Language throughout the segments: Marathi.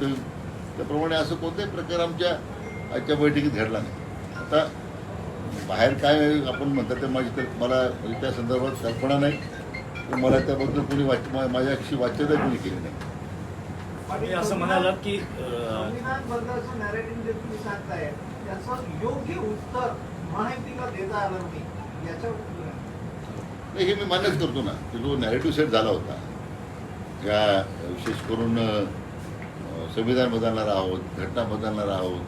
होतील. त्याप्रमाणे असं कोणताही प्रकार आमच्या आजच्या बैठकीत घडला नाही. आता बाहेर काय आपण म्हणतात ते माझी तर मला म्हणजे त्या संदर्भात कल्पना नाही. तर मला त्याबद्दल कोणी वाच मा- माझ्याशी वाच्यता कोणी केली नाही. असं म्हणालात की नाही? हे मी मान्यच करतो ना की जो नॅरेटिव्ह सेट झाला होता या विशेष करून संविधान बदलणार आहोत घटना बदलणार आहोत.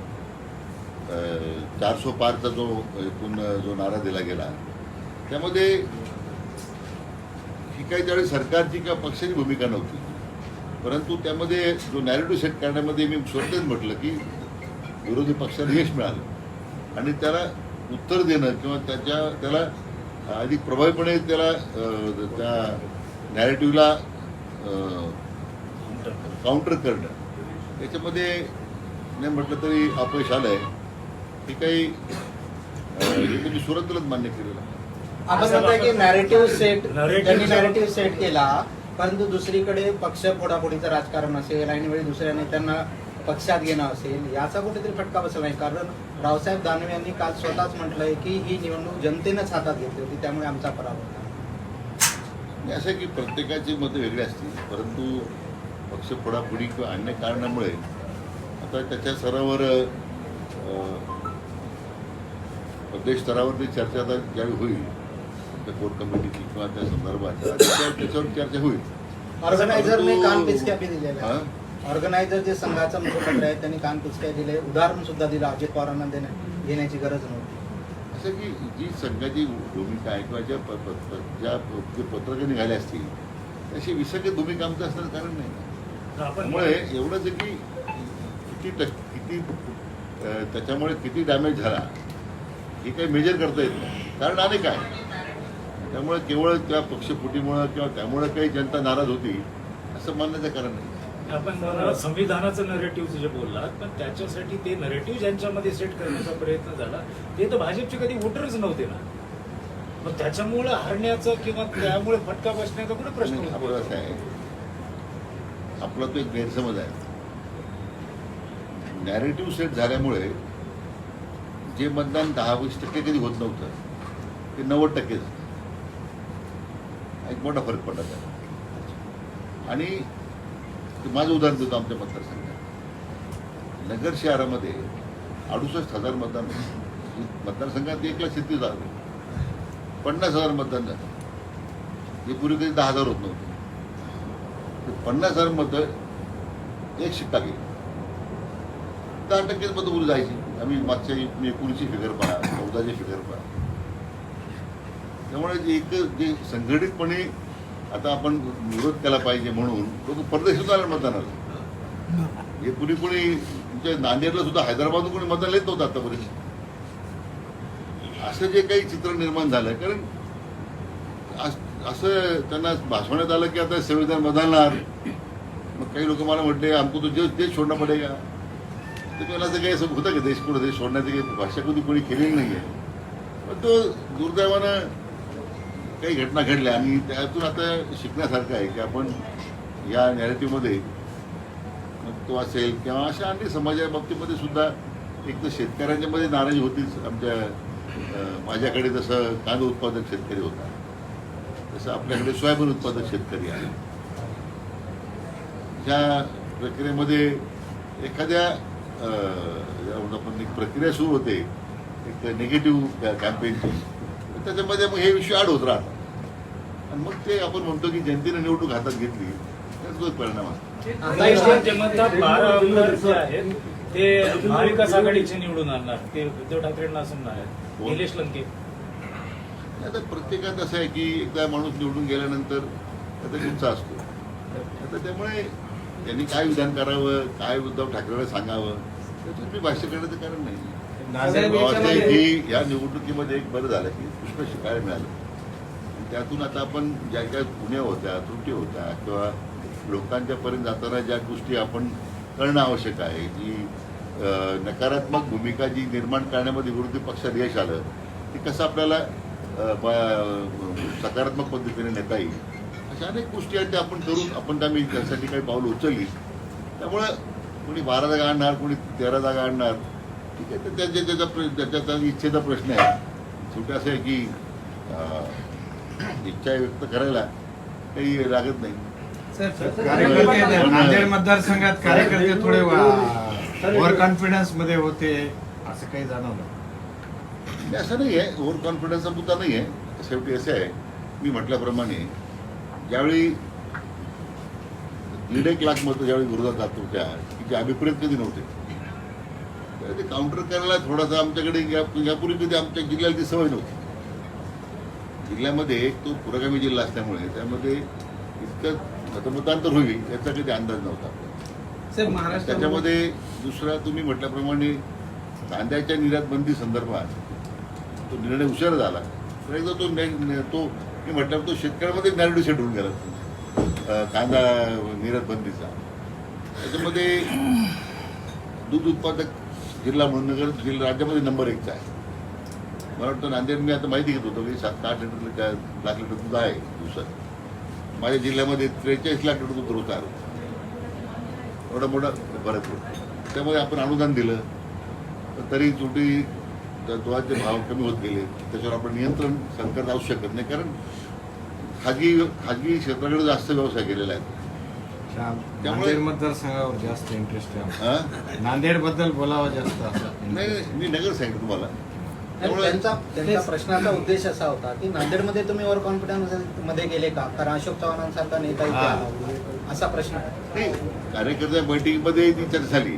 चारसो पारचा जो एकूण जो नारा दिला गेला त्यामध्ये ही काही त्यावेळी सरकारची किंवा पक्षाची भूमिका नव्हती. परंतु त्यामध्ये जो नॅरेटिव्ह सेट करण्यामध्ये मी स्वतःच म्हटलं की विरोधी पक्षाला यश मिळालं. आणि त्याला उत्तर देणं किंवा त्याच्या त्याला अधिक प्रभावीपणे त्याला त्या नॅरेटिव्हला काउंटर करणं. त्याच्यामध्ये नाही म्हटलं तरी अपयश आलं आहे हे काही हे तुम्ही सुरतलाच मान्य केलेलं आहे. आपण म्हणताय की नॅरेटिव्ह सेट Narrative त्यांनी नॅरेटिव्ह सेट केला परंतु दुसरीकडे पक्ष फोडाफोडीचं राजकारण असेल आणि वेळी दुसऱ्या नेत्यांना पक्षात घेणं असेल याचा कुठेतरी फटका बसला नाही कारण रावसाहेब दानवे यांनी काल स्वतःच म्हटलंय की ही निवडणूक जनतेनंच हातात घेतली होती त्यामुळे आमचा पराभव झाला. आणि असं आहे की प्रत्येकाची मतं वेगळी असतील परंतु पक्ष फोडाफोडी किंवा अन्य कारणामुळे आता त्याच्या स्तरावर प्रदेश स्तरावर ती चर्चा आता ज्यावेळी होईल त्या कोर कमिटीची किंवा त्या संदर्भात त्या- त्याच्यावर चर्चा होईल. ऑर्गनायझरने कान पिचक्या दिलेल्या? ऑर्गनायझर जे संघाचं मुखपत्र आहे त्यांनी कान पिचक्या दिले. उदाहरण सुद्धा दिलं अजित पवारांना देण्या- घेण्याची गरज नव्हती. असं की जी संघाची भूमिका आहे किंवा ज्या ज्या पत्रकं निघाले असतील तशी विसर्जित भूमिका आमचं असण्याचं कारण नाही. त्यामुळे एवढंच की किती किती त्याच्यामुळे किती डॅमेज झाला हे काही मेजर करता येत नाही. कारण अनेक आहे त्यामुळे केवळ त्या पक्षफुटीमुळं किंवा त्यामुळे काही जनता नाराज होती असं मानण्याचं कारण नाही. आपण संविधानाचं नरेटिव्ह जे बोललात पण त्याच्यासाठी ते नरेटिव्ह ज्यांच्यामध्ये सेट करण्याचा प्रयत्न झाला ते तर भाजपचे कधी वोटरच नव्हते ना. मग त्याच्यामुळे हरण्याचं किंवा त्यामुळे फटका बसण्याचा कुठे प्रश्न? असं आहे. आपला तो एक गैरसमज आहे. नॅरेटिव्ह सेट झाल्यामुळे जे मतदान दहा वीस टक्के कधी होत नव्हतं ते नव्वद टक्के झालं. एक मोठा फरक पडला त्याला आणि ते माझं उदाहरण देतो आमच्या मतदारसंघात. नगर शहरामध्ये अडुसष्ट हजार मतदान मतदारसंघात एक लाख छत्तीस हजार पन्नास हजार मतदान झालं. हे पूर्वी कधी दहा हजार होत नव्हतं. ते पन्नास हजार मतं एक शिट्टा गेली. दहा टक्केच मतं उरली जायची. आम्ही मागच्या एकोणीसशे फिगर पहा चौदाची फिगर पहा. त्यामुळे जे एक जे संघटितपणे आता आपण विरोध केला पाहिजे म्हणून लोक परदेशात आले मतदानाला. हे कुणी कुणी तुमच्या नांदेडला सुद्धा हैदराबाद कोणी मतदान येत नव्हतं आतापर्यंत. असं जे काही चित्र निर्माण झालं कारण असं त्यांना भाषवण्यात आलं की आता संविधान बदलणार. मग काही लोक मला म्हटले आमको तो देश देश सोडणं पडेगा. तर मला असं काही असं होतं का देश पुढे? देश सोडण्याची काही भाषा कधी कोणी केलेली नाही आहे पण तो दुर्दैवानं काही घटना घडल्या आणि त्यातून आता शिकण्यासारखं आहे की आपण या नॅरेटिव्हमध्ये मग तो असेल किंवा अशा आणि समाजा बाबतीमध्ये सुद्धा एक तर शेतकऱ्यांच्यामध्ये नाराजी होतीच. आमच्या माझ्याकडे जसं कांदा उत्पादक शेतकरी होता. जसं आपल्याकडे सोयाबीन उत्पादक शेतकरी आहे ह्या प्रक्रियेमध्ये एखाद्या आपण एक प्रक्रिया सुरू होते एक निगेटिव्ह कॅम्पेनची त्याच्यामध्ये मग हे विषय आड होत राहतात. आणि मग ते आपण म्हणतो की जनतेने निवडणूक हातात घेतली त्याचा तोच परिणाम असतो. ते महाविकास आघाडीचे निवडून आणणार ते उद्धव ठाकरेंना असणार आहेत निलेश लंके. आता प्रत्येकात असं आहे की एकदा माणूस निवडून गेल्यानंतर त्याचा उत्साह असतो. आता त्यामुळे त्यांनी काय विधान करावं काय उद्धव ठाकरेला सांगावं त्याच्यात मी भाष्य करण्याचं कारण नाही. की या निवडणुकीमध्ये एक बरं झालं की पुष्कळ शिकायला मिळालं. त्यातून आता आपण ज्या ज्या गुन्हे होत्या त्रुटी होत्या किंवा लोकांच्या पर्यंत जाताना ज्या गोष्टी आपण करणं आवश्यक आहे जी नकारात्मक भूमिका जी निर्माण करण्यामध्ये विरोधी पक्षात यश आलं ती कसं आपल्याला सकारात्मक पद्धतीने नेता येईल. अशा अनेक गोष्टी आहेत त्या आपण करून आपण त्या मी त्यासाठी काही पावलं उचलली. त्यामुळं कोणी बारा जागा आणणार कोणी तेरा जागा आणणार ठीक आहे तर त्यांच्या त्याचा प्र- त्याच्या त्याच्या इच्छेचा प्रश्न आहे. शेवटी असं आहे की इच्छा व्यक्त करायला काही लागत नाही. कार्यकर्ते नांदेड मतदारसंघात कार्यकर्ते थोडे ओव्हर कॉन्फिडन्समध्ये होते असं काही जाणवलं. नाही, असं नाही आहे. ओव्हर कॉन्फिडन्सचा मुद्दा नाही आहे. शेवटी असं आहे. मी म्हटल्याप्रमाणे ज्यावेळी दीड एक लाख मतं ज्यावेळी विरोधात जात होत्या की जे अभिप्रेत कधी नव्हते? ते काउंटर करायला थोडासा आमच्याकडे या- यापूर्वी कधी आमच्या जिल्ह्याला ती सवय नव्हती. जिल्ह्यामध्ये एक तो पुरोगामी जिल्हा असल्यामुळे त्यामध्ये इतकं मतमतांतर होईल याचा कधी अंदाज नव्हता. त्याच्यामध्ये दुसरा तुम्ही म्हटल्याप्रमाणे कांद्याच्या निर्यात बंदी संदर्भात तो निर्णय उशीर झाला. तर एकदा तो तो मी म्हटलं तो शेतकऱ्यामध्ये नॅरेटिव्ह सेट होऊन गेला कांदा निर्यात बंदीचा त्याच्यामध्ये दूध उत्पादक जिल्हा म्हणून नगर जिल्हा राज्यामध्ये नंबर एकचा आहे. मला वाटतं नांदेड मी आता माहिती घेत होतो की सात आठ लिटर चार लाख लिटर दूध आहे दिवसात. माझ्या जिल्ह्यामध्ये त्रेचाळीस लाख लिटर दूध रोज आहे एवढा मोठा फरक पडतो त्यामुळे आपण अनुदान दिलं. तर तरी त्या दुधाचे भाव कमी होत गेले त्याच्यावर आपण नियंत्रण सरकार जाऊ शकत नाही. कारण खाजगी खाजगी क्षेत्राकडे जास्त व्यवसाय केलेला आहे. त्यामुळे- नांदेड मतदारसंघावर जास्त इंटरेस्ट आहे? नांदेडबद्दल बोलावं जास्त असं नाही मी नगर सांगितलं तुम्हाला. आणि त्यामुळे त्यांचा त्यांचा प्रश्नाचा उद्देश असा होता की नांदेडमध्ये तुम्ही ओव्हर कॉन्फिडन्समध्ये गेले का? कारण अशोक चव्हाणांसारखा नेता. असा प्रश्न नाही कार्यकर्त्या बैठकीमध्ये ती चर्चा झाली.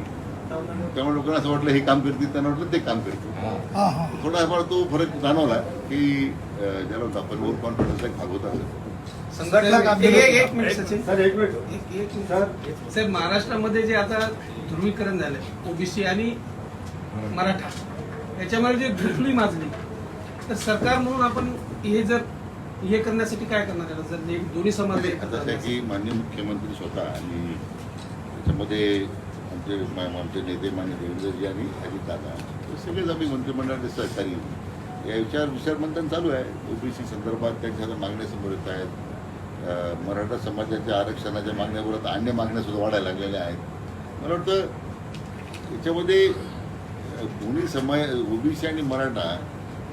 त्यामुळे लोकांना असं वाटलं हे काम करतील त्यांना वाटलं ते काम करतील. हा. थोडाफार तो फरक जाणवला की ज्याला होता आपण ओव्हर कॉन्फिडन्सचा एक भाग होता. साहेब महाराष्ट्रामध्ये जे आता ध्रुवीकरण झालंय ओबीसी आणि मराठा याच्यामध्ये जे घुसली माजली तर सरकार म्हणून आपण हे जर हे करण्यासाठी काय करणार त्याला? जर हे दोन्ही समाज आता की माननीय मुख्यमंत्री स्वतः आणि त्याच्यामध्ये आमचे आमचे नेते मान्य देवेंद्रजी आणि अजितदादा हे सगळेच आम्ही मंत्रिमंडळाचे सहकारी. या विचार विचारमंथन चालू आहे. ओबीसी संदर्भात त्यांच्या आता मागण्या समोर येत आहेत. मराठा समाजाच्या आरक्षणाच्या मागण्याबरोबर अन्य मागण्या सुद्धा वाढायला लागलेल्या आहेत. मला वाटतं याच्यामध्ये दोन्ही समाज ओबीसी आणि मराठा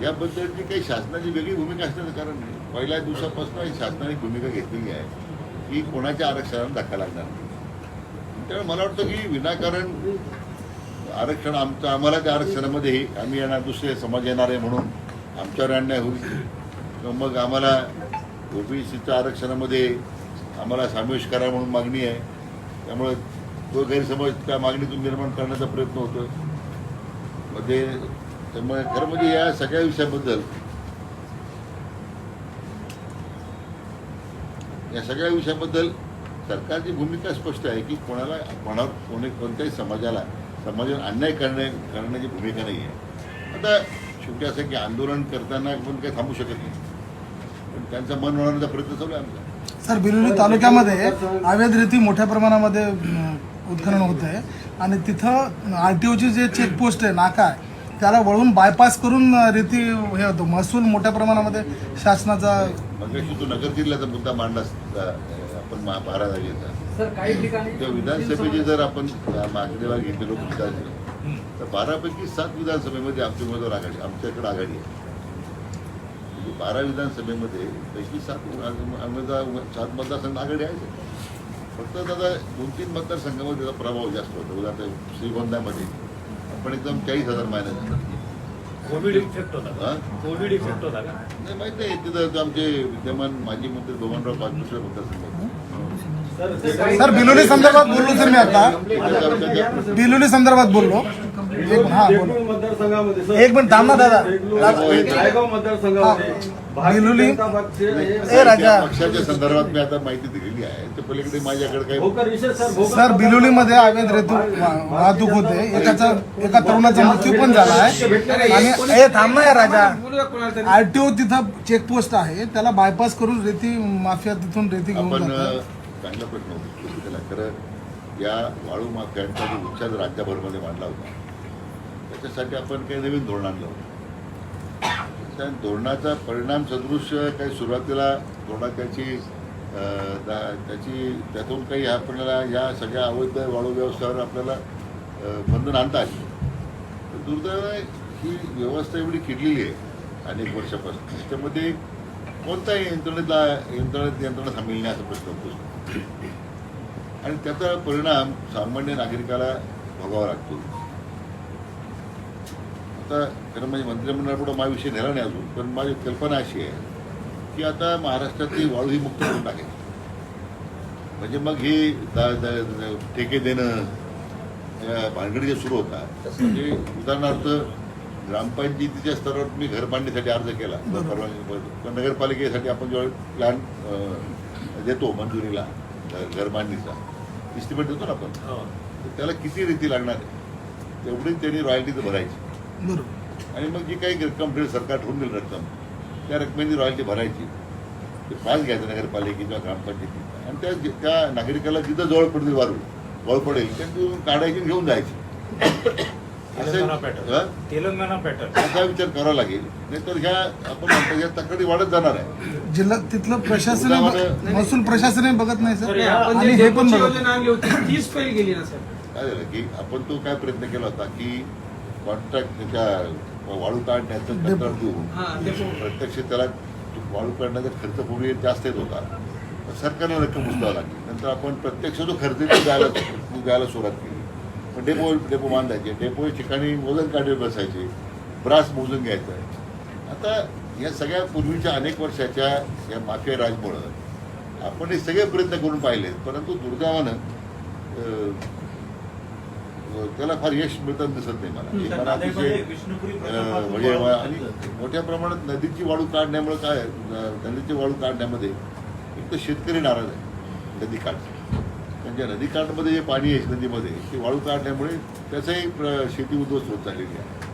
याबद्दलची काही शासनाची वेगळी भूमिका असण्याचं कारण नाही. पहिल्या दिवसापासून शासनाने भूमिका घेतलेली आहे की कोणाच्या आरक्षणाला धक्का लागणार नाही. त्यामुळे मला वाटतं की विनाकारण आरक्षण आमचं आम्हाला त्या आरक्षणामध्ये आम्ही येणार दुसरे समाज येणार आहे म्हणून आमच्यावर अन्याय होईल. मग आम्हाला ओबीसीच्या आरक्षणामध्ये आम्हाला समावेश करा म्हणून मागणी आहे. त्यामुळे तो गैरसमज त्या मागणीतून निर्माण करण्याचा प्रयत्न होतो मध्ये त्यामुळे खरं म्हणजे या सगळ्या विषयाबद्दल या सगळ्या विषयाबद्दल सरकारची भूमिका स्पष्ट आहे की कोणाला कोणा कोणी कोणत्याही समाजाला समाजावर अन्याय करणे करण्याची भूमिका नाही आहे. आता शेवटी असं की आंदोलन करताना आपण काही थांबू शकत नाही. पण त्यांचा मन वळवण्याचा प्रयत्न चालू आहे आमचा. सर बिलोली तालुक्यामध्ये अवैध रीती मोठ्या प्रमाणामध्ये उत्खनन होत आहे. आणि तिथं आर टी ओची जे चेकपोस्ट आहे नाका आहे त्याला वळून बायपास करून रीती हे होतो. महसूल मोठ्या प्रमाणामध्ये शासनाचा मग तू नगर जिल्ह्याचा मुद्दा मांडलास अं, आपण मा- बारा जागेचा सर काही ठिकाणी त्या विधानसभेची जर आपण मागणीला घेतले लोक विधानसभा तर बारापैकी सात विधानसभेमध्ये आमची उमेदवार आघाडी आमच्याकडे आघाडी आहे. म्हणजे बारा विधानसभेमध्ये पैकी सात उमेदवार सात मतदारसंघ आघाडी आहे. फक्त दादा दोन तीन मतदारसंघामध्ये त्याचा प्रभाव जास्त होतो. उदाहरणार्थ श्रीगोंद्यामध्ये. आपण एकदम चाळीस हजार मायनस कोविड इफेक्ट होता का? कोविड इफेक्ट होता का? नाही माहीत नाही. तिथं आमचे विद्यमान माजी मंत्री बबनराव पाचपुसरे मतदारसंघ सर बिलोली संदर्भात बोललो सर मी आता. बिलोली संदर्भात बोललो. एक हा बोलो. एक मिनिट थांब ना दादा रायगाव मतदारसंघामध्ये भारतीय बिलोली- ए राजा. पक्षाच्या संदर्भात मी आता माहिती दिलेली आहे. त्या पलीकडे माझ्याकडे काही सर भोकर सर बिलोलीमध्ये अवैध रेतू वाहतूक होते. एकाचा एका तरुणाचा मृत्यू पण झाला आहे. आणि ए थांब ना या राजा. आरटीओ तिथं चेकपोस्ट आहे. त्याला बायपास करून रेती माफिया तिथून रेती घेऊन चांगला प्रश्न होता त्याला खरं या वाळू माफियांचा जो उच्चार राज्यभरमध्ये मांडला होता त्याच्यासाठी आपण काही नवीन धोरण आणलं होतं. त्या धोरणाचा परिणाम सदृश काही सुरुवातीला धोरणात त्याची अं, त्याची त्यातून काही आपल्याला या सगळ्या अवैध वाळू व्यवस्थेवर आपल्याला बंधन आणता आली. तर ही व्यवस्था एवढी किडलेली आहे अनेक वर्षापासून. त्याच्यामध्ये कोणताही यंत्रणेला यंत्रणेत यंत्रणा सामील नाही असा प्रश्न होतो आणि त्याचा परिणाम सामान्य नागरिकाला भोगावा लागतो. आता खरं म्हणजे मंत्रिमंडळापुढे माझ्याविषयी नेला नाही अजून पण माझी कल्पना अशी आहे की आता महाराष्ट्रातली वाळू ही मुक्त करून टाकायची म्हणजे मग ही ठेके देणं भानगडी जे सुरू होतात म्हणजे उदाहरणार्थ ग्रामपंचायतीच्या स्तरावर मी घर बांधण्यासाठी अर्ज केला नगरपालिकेसाठी आपण जेव्हा प्लॅन देतो मंजुरीला घ- घर बांधणीचा इस्टिमेट देतो ना आपण हो. तर त्याला किती रीती लागणार आहे? तेवढीच त्यांनी रॉयल्टी तर भरायची. बरोबर. आणि मग जी काही रक्कम सरकार ठेवून दिली रक्कम त्या रकमेने रॉयल्टी भरायची. ते पास घ्यायचं नगरपालिकेची किंवा ग्रामपंचायतीचा आणि त्या त्या नागरिकाला जिथं जवळ पडतील वारू जवळ पडेल त्यांनी काढायची घेऊन जायची. तेलंगणा असं पॅटर्न? तेलंगणा पॅटर्न असा विचार करावा लागेल. नाहीतर ह्या आपण म्हणतो या तक्रारी वाढत जाणार आहे. जिल्हा तिथलं प्रशासन महसूल प्रशासनही बघत नाही सर. आणि जे हे पण डेपोची बघत योजना आणली होती तीच फेल गेली ना सर. काय झालं की आपण तो काय प्रयत्न केला होता की कॉन्ट्रॅक्ट त्या वाळू काढण्याचं कंत्राट देऊन हा डेपो प्रत्यक्ष त्याला वाळू काढण्याचा खर्च पूर्वी जास्त येत होता. तर सरकारने रक्कम उचलावं लागली. नंतर आपण प्रत्यक्ष जो खर्च आहे तो द्यायला तो द्यायला सुरुवात केली. डेपो डेपो बांधायचे. डेपो ठिकाणी वजन काढे बसायचे. ब्रास मोजून घ्यायचं. आता या सगळ्या पूर्वीच्या अनेक वर्षाच्या या माफिया राजमुळं आपण हे सगळे प्रयत्न करून पाहिले परंतु दुर्दैवानं त्याला फार यश मिळताना दिसत नाही मला. अतिशय म्हणजे वा- आणि मोठ्या प्रमाणात नदीची वाळू काढण्यामुळे काय नदीची वाळू काढण्यामध्ये एक तर शेतकरी नाराज आहे. नदी काढ म्हणजे नदी काठमध्ये जे पाणी आहे नदीमध्ये ते वाळू काढण्यामुळे त्याचाही प्र- शेती उद्ध्वस्त होत चाललेली आहे.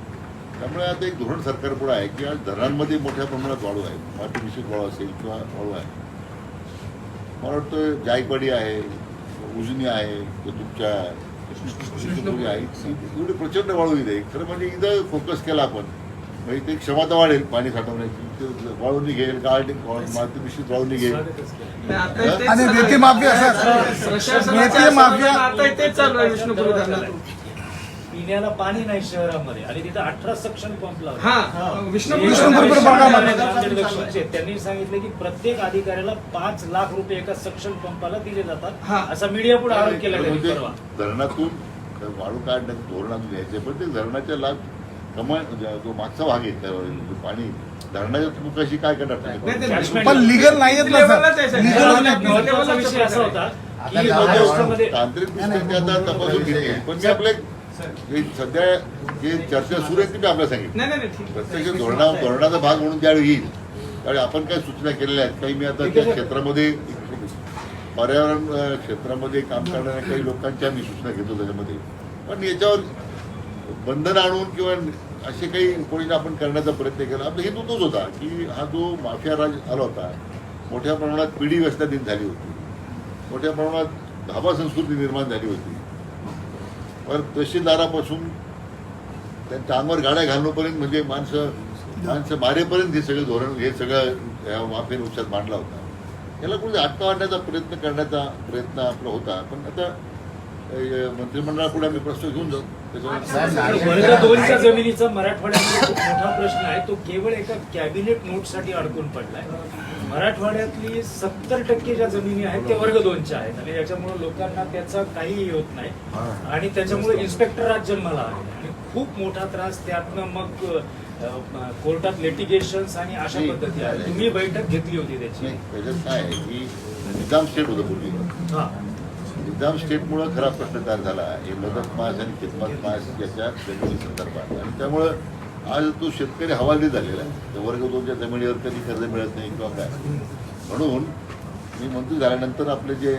त्यामुळे आता एक धोरण सरकार पुढे आहे की आज धरणांमध्ये मोठ्या प्रमाणात वाळू आहे मिश्रित वाळू असेल किंवा वाळू आहे. मला वाटतं जायकवाडी आहे उजनी आहे किंवा तुमच्या आहे एवढी प्रचंड वाळू इथे. खरं म्हणजे इथं फोकस केला आपण. म्हणजे ते क्षमता वाढेल पाणी साठवण्याची. ते वाळू निघेल गाळ निघ- माती मिश्रित तेच आणि तेच चालू आहे विष्णुपुरी पिण्याला पाणी नाही शहरामध्ये. आणि तिथं अठरा सक्शन पंप लावले. हा त्यांनी सांगितलं की प्रत्येक अधिकाऱ्याला पाच लाख रुपये एका सक्शन पंपाला दिले. जातात. असा मीडिया पुढे आरोप केला म्हणजे धरणातून वाळू काढण्याचं धोरणातून घ्यायचं पण ते धरणाच्या लाभ कमा जो जो मागचा भाग आहे पाणी धरणाच्या तुम्ही कशी काय करणार पण लिगल नाही आहेत ना सर नाही महत्त्वाचा विषय असा होता की आता महाराष्ट्रामध्ये तांत्रिक दृष्ट्या ते आता तपासून घेते पण मी आपले जे सध्या जे चर्चा सुरू आहे ती मी आपल्याला सांगितलं. नाही नाही नाही, ठीक प्रत्यक्ष धोरणा धोरणाचा भाग म्हणून ज्यावेळी येईल. त्यावेळी आपण काय सूचना केलेल्या आहेत? काही मी आता त्या क्षेत्रामध्ये पर्यावरण अं, क्षेत्रामध्ये काम करणाऱ्या काही लोकांच्या मी सूचना घेतो त्याच्यामध्ये. पण याच्यावर बंधन आणून किंवा असे काही कोणी आपण करण्याचा प्रयत्न केला. आपला हेतू तोच होता की हा जो माफिया राज आला होता मोठ्या प्रमाणात पिढी व्यवस्थादित झाली होती. मोठ्या प्रमाणात धाबा संस्कृती निर्माण झाली होती. पण तहसीलदारापासून त्यांच्या अंगावर गाड्या घालणोपर्यंत म्हणजे माणसं माणसं मारेपर्यंत हे सगळं धोरण हे सगळं या माफिया वृक्षात मांडला होता. याला कुठे अटका आणण्याचा प्रयत्न करण्याचा प्रयत्न आपला होता. पण आता मंत्रिमंडळापुढे आम्ही प्रस्ताव घेऊन जाऊ. वर्ग दोनच्या जमिनीचा मराठवाड्यामध्ये खूप मोठा प्रश्न आहे. तो केवळ एका कॅबिनेट नोटसाठी अडकून पडलाय. मराठवाड्यातली सत्तर टक्के ज्या जमिनी आहेत त्या वर्ग दोनच्या आहेत. आणि याच्यामुळे लोकांना त्याचा काहीही होत नाही. आणि त्याच्यामुळे इन्स्पेक्टर राज जन्माला आहे आणि खूप मोठा त्रास त्यातनं मग कोर्टात लिटिगेशन आणि अशा पद्धती आहेत. तुम्ही बैठक घेतली होती त्याची. काय आहे की निजाम स्टेट होतं पूर्वी. हा. निजाम स्टेटमुळं खरा प्रश्न तयार झाला. हे मदत मास आणि खिदमत मास याच्या जमिनी संदर्भात. आणि त्यामुळं आज तो शेतकरी हवालदिल झालेला आहे त्या वर्ग दोनच्या जमिनीवर कधी कर्ज मिळत नाही किंवा काय. म्हणून मी मंत्री झाल्यानंतर आपले जे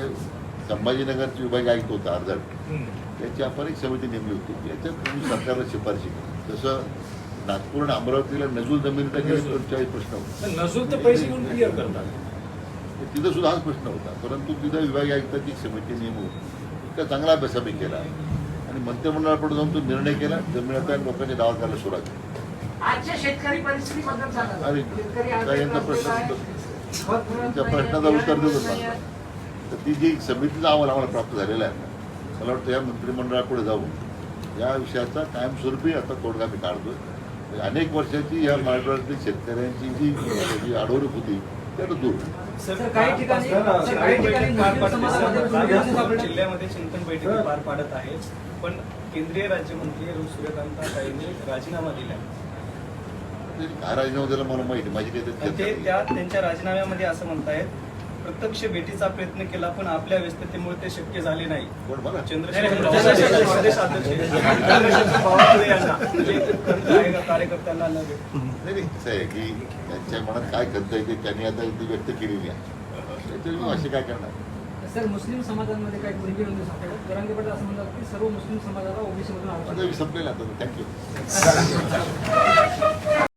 संभाजीनगरचे विभाग आयुक्त होता हम्म. त्याची आपण एक समिती नेमली होती. याच्यात सरकारला शिफारशी करा जसं नागपूर आणि अमरावतीला नजूल जमिनीचा गेले पंचेचाळीस प्रश्न होता. नसून तर पैसे घेऊन क्लिअर करतात. तिथं सुद्धा हाच प्रश्न होता. परंतु तिथं विभागीय आयुक्ताची समिती नेमून इतका चांगला अभ्यास आम्ही केला. आणि मंत्रिमंडळापुढे जाऊन तो निर्णय केला. जमिनीचा लोकांनी दावा करायला सुरुवात केली. अरे यांचा प्रश्न प्रश्नाचं उत्तर देत होता तर ती जी समितीचा अहवाल आम्हाला प्राप्त झालेला आहे मला वाटतं या मंत्रिमंडळापुढे जाऊन या विषयाचा कायमस्वरूपी आता तोडगा मी काढतोय. म्हणजे अनेक वर्षाची या मराठवाड्यातील शेतकऱ्यांची जी अडवणूक होती ती आता दूर. सर काही ठिकाणी ठिकाणी जिल्ह्यामध्ये चिंतन बैठकी पार पाडत आहे पण केंद्रीय राज्यमंत्री सूर्यकांत ताईंनी राजीनामा दिला ते काय राजीनामा दिला मला माहिती माझी ते त्या. त्यांच्या राजीनाम्यामध्ये असं म्हणतायत प्रत्यक्ष भेटीचा प्रयत्न केला पण आपल्या व्यस्ततेमुळे ते शक्य झाले नाही. कार्यकर्त्यांना कसं आहे की त्यांच्या मनात काय खंत आहे ते त्यांनी आता ती व्यक्त केलेली आहे. असे काय करणार? सर मुस्लिम समाजांमध्ये काही गुन्हे नोंदणी सापडतात. जरांगे पाटील असं म्हणतात की सर्व मुस्लिम समाजाला ओबीसी मधून संपलेला थँक्यू